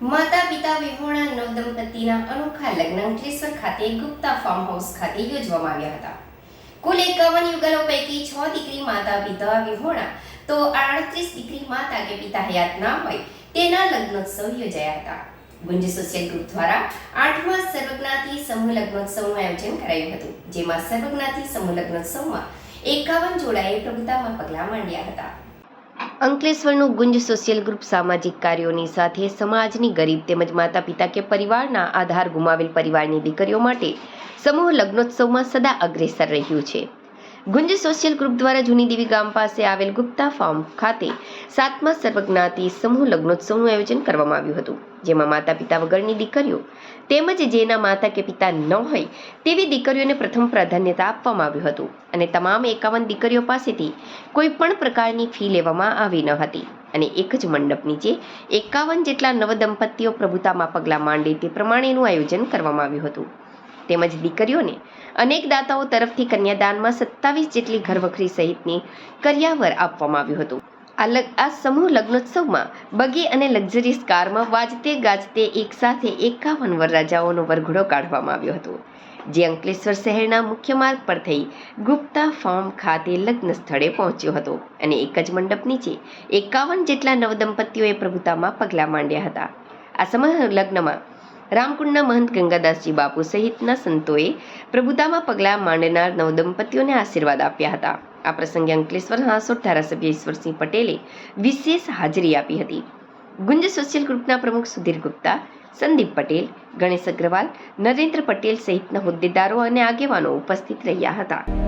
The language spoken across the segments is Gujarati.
માતા પિતા વિહોણા નવદંપતિના અનોખા લગ્ન અંકલેશ્વર ખાતે ગુપ્તા ફાર્મ હાઉસ ખાતે યોજવામાં આવ્યા હતા. કુલ એકાવન યુગલો પૈકી છ દીકરી માતા પિતા વિહોણા તો આડત્રીસ દીકરી માતા કે પિતા હયાત ના હોય તેના લગ્નોત્સવ યોજાયા હતા. ગુંજ સોશિયલ ગ્રુપ દ્વારા આઠમા સર્વજ્ઞાથી સમૂહ લગ્નોત્સવનું આયોજન કરાયું હતું, જેમાં સર્વજ્ઞાથી સમૂહ લગ્નોત્સવમાં એકાવન જોડાએ પ્રભુતામાં પગલાં માંડ્યા હતા. અંકલેશ્વરનું ગુંજ સોશિયલ ગ્રુપ સામાજિક કાર્યોની સાથે સમાજની ગરીબ તેમજ માતા પિતા કે પરિવારના આધાર ગુમાવેલ પરિવારની દીકરીઓ માટે સમૂહ લગ્નોત્સવમાં સદા અગ્રેસર રહ્યું છે. ગુંજ સોશિયલ ગ્રુપ દ્વારા જૂની દેવી ગામ પાસે આવેલ ગુપ્તા ફાર્મ ખાતે સાતમા સર્વજ્ઞાતિ સમૂહ લગ્નોત્સવનું આયોજન કરવામાં આવ્યું હતું, જેમાં માતા પિતા વગરની દીકરીઓ તેમજ જેના માતા કે પિતા ન હોય તેવી દીકરીઓને પ્રથમ પ્રાધાન્યતા આપવામાં આવ્યું હતું અને તમામ એકાવન દીકરીઓ પાસેથી કોઈ પણ પ્રકારની ફી લેવામાં આવી ન હતી અને એક જ મંડપ નીચે એકાવન જેટલા નવદંપતીઓ પ્રભુતામાં પગલાં માંડે તે પ્રમાણેનું આયોજન કરવામાં આવ્યું હતું. તેમજ દીકરીઓને અનેક દાતાઓ તરફથી કન્યાદાનમાં સત્તાવીસ જેટલી ઘરવખરી સહિતની કર્યાવર આપવામાં આવ્યું હતું. આ સમૂહ લગ્નોત્સવમાં બગી અને લક્ઝરીસ કારમાં વાજતે ગાજતે એકસાથે એકાવન વરરાજાઓનો વરઘોડો કાઢવામાં આવ્યો હતો, જે અંકલેશ્વર શહેરના મુખ્ય માર્ગ પર થઈ ગુપ્તા ફાર્મ ખાતે લગ્ન સ્થળે પહોંચ્યો હતો અને એક જ મંડપ નીચે એકાવન જેટલા નવદંપતીઓએ પ્રભુતામાં પગલાં માંડ્યા હતા. આ સમૂહ લગ્નમાં રામકુંડના મહંત ગંગાદાસજી બાપુ સહિતના સંતોએ પ્રભુતામાં પગલાં માંડનાર નવદંપતીઓને આશીર્વાદ આપ્યા હતા. આ પ્રસંગે અંકલેશ્વર હાંસોટ ધારાસભ્ય ઈશ્વરસિંહ પટેલે વિશેષ હાજરી આપી હતી. ગુંજ સોશિયલ ગ્રુપના પ્રમુખ સુધીર ગુપ્તા, સંદીપ પટેલ, ગણેશ અગ્રવાલ, નરેન્દ્ર પટેલ સહિતના હોદ્દેદારો અને આગેવાનો ઉપસ્થિત રહ્યા હતા.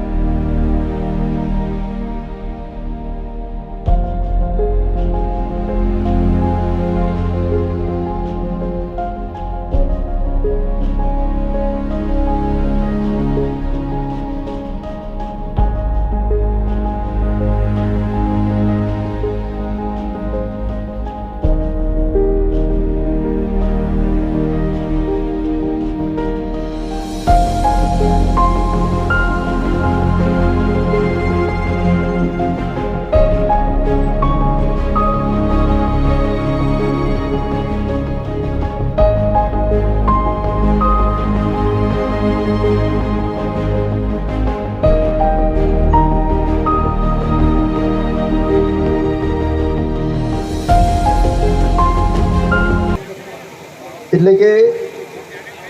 એટલે કે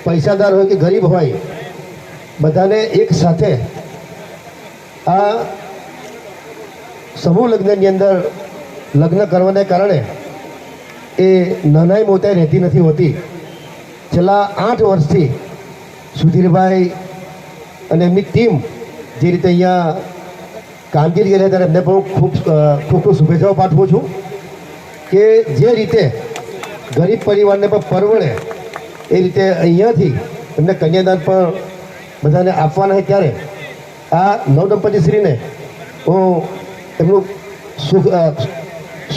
પૈસાદાર હોય કે ગરીબ હોય, બધાને એક સાથે આ સમૂહ લગ્નની અંદર લગ્ન કરવાને કારણે એ નાનાઈ મોટાઈ રહેતી નથી હોતી. છેલ્લા આઠ વર્ષથી સુધીરભાઈ અને એમની ટીમ જે રીતે અહીંયા કામગીરી કરી ત્યારે એમને પણ ખૂબ ખૂબ ખૂબ શુભેચ્છાઓ પાઠવું છું કે જે રીતે ગરીબ પરિવારને પણ પરવડે એ રીતે અહીંયાથી એમને કન્યાદાન પણ બધાને આપવાના છે ત્યારે. આ નવદંપતિશ્રીને હું એમનું સુખ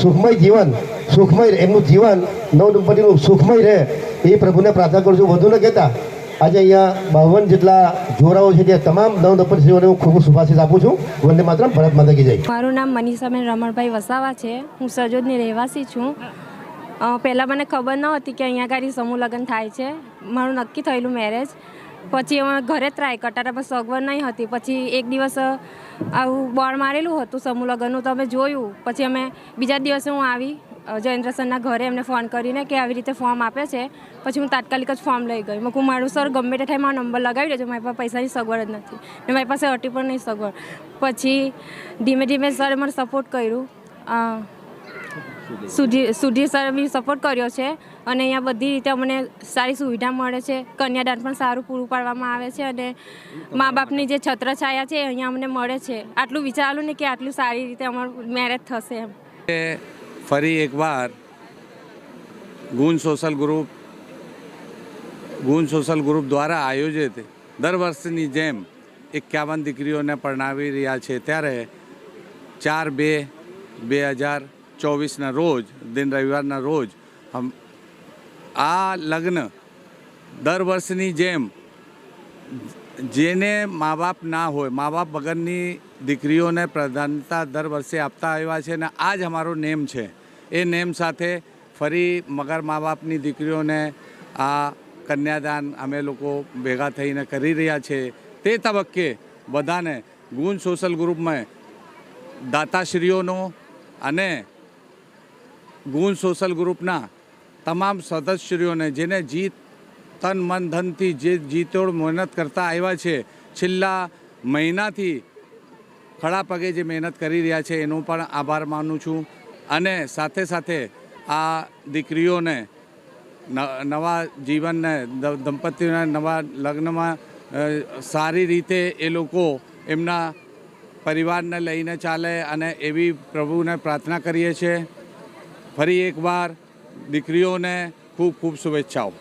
સુખમય જીવન, સુખમય એમનું જીવન નવદંપતિનું સુખમય રહે એ પ્રભુને પ્રાર્થના કરું છું. વધુ ન કહેતા, આજે અહીંયા બાવન જેટલા જોરાઓ છે તે તમામ નવદંપતિશ્રીઓને હું ખૂબ શુભાશીષ આપું છું. વંદે માત્ર ભરત માતા કી જય. મારું નામ મનીષાબેન રમણભાઈ વસાવા છે. હું સજોદની રહેવાસી છું. પહેલાં મને ખબર ન હતી કે અહીંયા આગળ સમૂહ લગ્ન થાય છે. મારું નક્કી થયેલું મેરેજ પછી અમે ઘરે ટ્રાય કરતા પણ સગવડ નહીં હતી. પછી એક દિવસ આવું બોર્ડ મારેલું હતું સમૂહ લગ્નનું. તો અમે જોયું. પછી અમે બીજા દિવસે હું આવી જયેન્દ્ર ઘરે એમને ફોન કરીને કે આવી રીતે ફોર્મ આપે છે. પછી હું તાત્કાલિક જ ફોર્મ લઈ ગઈ. મેં મારું સર ગમે તે થાય, મારો નંબર લગાવી દેજો. મારી પાસે પૈસાની સગવડ જ નથી. ને મારી પાસે અટી પણ નહીં સગવડ. પછી ધીમે ધીમે સરે મને સપોર્ટ કર્યું. અ, સુધીર સર સરે બી સપોર્ટ કર્યો છે અને અહીંયા બધી રીતે અમને સારી સુવિધા મળે છે. કન્યાદાન પણ સારું પૂરું પાડવામાં આવે છે અને મા બાપની જે છત્રછાયા છે અહીંયા અમને મળે છે. આટલું વિચારું ને કે આટલું સારી રીતે અમારું મેરેજ થશે એમ. ફરી એકવાર ગુણ સોશલ ગ્રુપ ગુણ સોશલ ગ્રુપ દ્વારા આયોજિત દર વર્ષની જેમ એકાવન દીકરીઓને પરણાવી રહ્યા છે. ત્યારે ચાર બે બે હજાર ચોવીસના રોજ, દિન રવિવારના રોજ આ લગ્ન દર વર્ષની જેમ જેને મા બાપ ના હોય મા બાપ વગરની દીકરીઓને પ્રધાનતા દર વર્ષે આપતા આવ્યા છે અને આ જ અમારો નેમ છે. એ નેમ સાથે ફરી મગર મા બાપની દીકરીઓને આ કન્યાદાન અમે લોકો ભેગા થઈને કરી રહ્યા છે. તે તબક્કે બધાને ગુણ સોશિયલ ગ્રુપમાં દાતાશ્રીઓનો અને ગુણ સોશલ ગ્રુપના તમામ સદસ્યશ્રીઓને જેને જીત તન મન ધનથી જે જીતોડ મહેનત કરતા આવ્યા છે, છેલ્લા મહિનાથી ખડા પગે જે મહેનત કરી રહ્યા છે, એનો પણ આભાર માનું છું. અને સાથે સાથે આ દીકરીઓને નવા જીવનને દંપતીઓના નવા લગ્નમાં સારી રીતે એ લોકો એમના પરિવારને લઈને ચાલે અને એવી પ્રભુને પ્રાર્થના કરીએ છીએ. ફરી એકવાર દીકરીઓને ખૂબ ખૂબ શુભેચ્છાઓ.